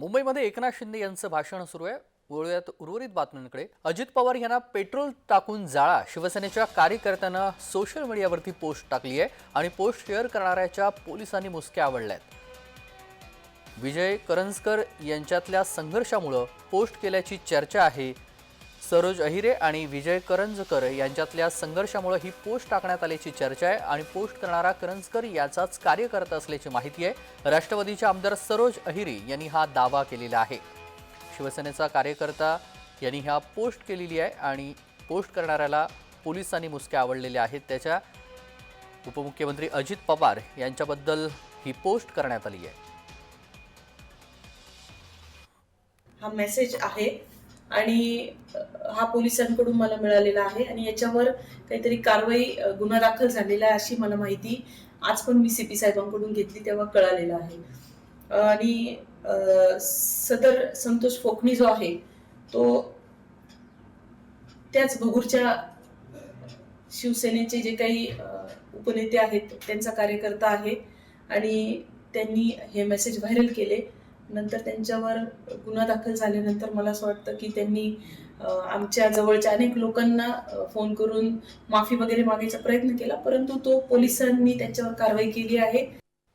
मुंबईमध्ये एकनाथ शिंदे यांचं भाषण सुरू आहे. वळूयात उर्वरित बातम्यांकडे. अजित पवार यांना पेट्रोल टाकून जाळा. शिवसेनेच्या कार्यकर्त्यांना सोशल मीडियावरती पोस्ट टाकली आहे आणि पोस्ट शेअर करणाऱ्याच्या पोलिसांनी मुसक्या आवडल्यात. विजय करंजकर यांच्यातल्या संघर्षामुळं पोस्ट केल्याची चर्चा आहे सरोज अहिरे आणि विजय करंजकर यांच्यातल्या संघर्षामुळे ही पोस्ट टाकण्यात आल्याची चर्चा आहे आणि पोस्ट करणारा करंजकर याचाच कार्यकर्ता असल्याची माहिती आहे. राष्ट्रवादीचे आमदार सरोज अहिरे यांनी हा दावा केलेला आहे. शिवसेनेचा कार्यकर्ता यांनी ह्या पोस्ट केलेली आहे आणि पोस्ट करणाऱ्याला पोलिसांनी मुसक्या आवडलेल्या आहेत. त्याच्या उपमुख्यमंत्री अजित पवार यांच्याबद्दल ही पोस्ट करण्यात आली आहे. हा मेसेज आहे. आणि हा पोलिसांकडून मला मिळालेला आहे आणि याच्यावर काहीतरी कारवाई गुन्हा दाखल झालेला आहे अशी मला माहिती आज पण मी सी पी साहेबांकडून घेतली तेव्हा कळालेलं आहे. आणि सदर संतोष फोकणी जो आहे तो त्याच भगूरच्या शिवसेनेचे जे काही उपनेते आहेत त्यांचा कार्यकर्ता आहे आणि त्यांनी हे मेसेज व्हायरल केले. नंतर त्यांच्यावर गुन्हा दाखल झाल्यानंतर मला असं वाटतं की त्यांनी आमच्या जवळच्या अनेक लोकांना फोन करून माफी वगैरे मागायचा प्रयत्न केला. परंतु तो पोलिसांनी त्यांच्यावर कारवाई केली आहे.